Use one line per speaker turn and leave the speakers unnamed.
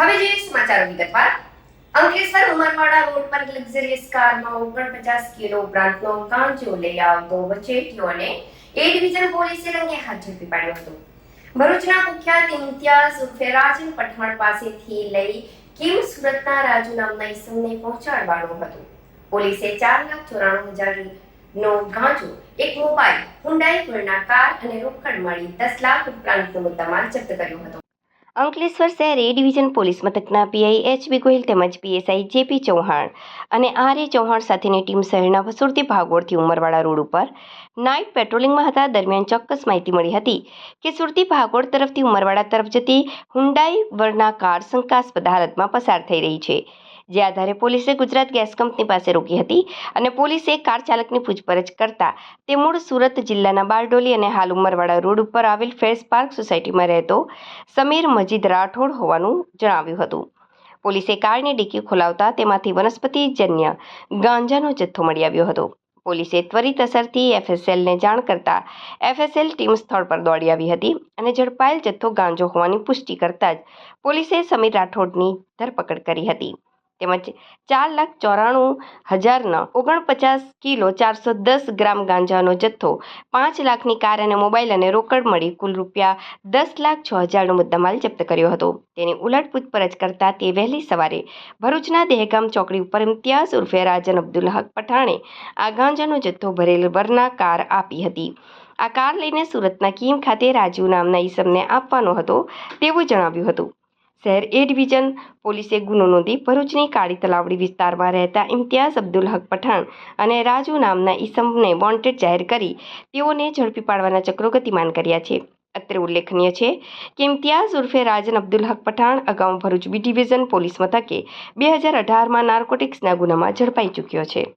હવે જે સમાચારો વિગતવાર. અંકલેશ્વર ઉમરવાડા રોડ પર લક્ઝરિયસ કારમાં ઓગણપચાસ કિલો ઉપરાંતનો ગાંજો લઈ આવતો વચેટીઓને એ ડિવિઝન પોલીસે રંગે હાથ ઝડપી પાડ્યો હતો. ભરૂચના કુખ્યાત ઇમ્તિયાઝ ઉર્ફે પઠાણ પાસેથી લઈ કિમ સુરતના રાજુ નામના ઈસમને પહોંચાડવાનો હતું. પોલીસે ચાર લાખ ચોરાણું હજાર નો ગાંજો, એક મોબાઈલ હુન્ડાઈ વર્ના કાર અને રોકડ મળી દસ લાખ ઉપરાંતનો મુદ્દામાલ જપ્ત કર્યો હતો. અંકલેશ્વર શહેર એ ડિવિઝન પોલીસ મથકના પીઆઈ એચ બી ગોહિલ તેમજ પીએસઆઈ જેપી ચૌહાણ અને આર એ ચૌહાણ સાથેની ટીમ શહેરના વસુરતી ભાગોળથી ઉમરવાડા રોડ ઉપર નાઇટ પેટ્રોલિંગમાં હતા. દરમિયાન ચોક્કસ માહિતી મળી હતી કે સુરતી ભાગોળ તરફથી ઉમરવાડા તરફ જતી હુન્ડાઈ વરના કાર શંકાસ્પદ હાલતમાં પસાર થઈ રહી છે. જે આધારે પોલીસે ગુજરાત ગેસ કંપની પાસે રોકી હતી અને પોલીસે કાર ચાલકની પૂછપરછ કરતા તે મૂળ સુરત જિલ્લાના બારડોલી અને હાલ ઉમરવાડા રોડ ઉપર આવેલ ફેસ પાર્ક સોસાયટીમાં રહેતો સમીર મજીદ રાઠોડ હોવાનું જણાવ્યું હતું. પોલીસે કારની ડીકી ખોલાવતા તેમાંથી વનસ્પતિજન્ય ગાંજાનો જથ્થો મળી આવ્યો હતો. પોલીસે ત્વરિત અસરથી એફએસએલને જાણ કરતા એફએસએલ ટીમ સ્થળ પર દોડી આવી હતી અને ઝડપાયેલ જથ્થો ગાંજો હોવાની પુષ્ટિ કરતા જ પોલીસે સમીર રાઠોડની ધરપકડ કરી હતી. તેમજ ચાર લાખ ચોરાણું હજારના ઓગણપચાસ કિલો ચારસો દસ ગ્રામ ગાંજાનો જથ્થો પાંચ લાખની કાર અને મોબાઈલ અને રોકડ મળી કુલ રૂપિયા દસ લાખ છ હજારનો મુદ્દામાલ જપ્ત કર્યો હતો. તેની ઉલટ પૂછપરછ કરતા તે વહેલી સવારે ભરૂચના દેહગામ ચોકડી ઉપર ઇમ્તિયાઝ ઉર્ફે રાજન અબ્દુલ હક પઠાણે આ ગાંજાનો જથ્થો ભરેલ વરના કાર આપી હતી. આ કાર લઈને સુરતના કીમ ખાતે રાજીવ નામના ઈસમને આપવાનો હતો તેવું જણાવ્યું હતું. શહેર એ ડિવિઝન પોલીસે ગુનો નોંધી ભરૂચની કાળી તલાવડી વિસ્તારમાં રહેતા ઇમ્તિયાઝ અબ્દુલ હક પઠાણ અને રાજુ નામના ઈસમને વોન્ટેડ જાહેર કરી તેઓને ઝડપી પાડવાના ચક્રો ગતિમાન કર્યા છે. અત્રે ઉલ્લેખનીય છે કે ઇમ્તિયાઝ ઉર્ફે રાજન અબ્દુલ હક પઠાણ અગાઉ ભરૂચ બી ડિવિઝન પોલીસ મથકે બે હજાર અઢારમાં નાર્કોટિક્સના ગુનામાં ઝડપાઈ ચૂક્યો છે.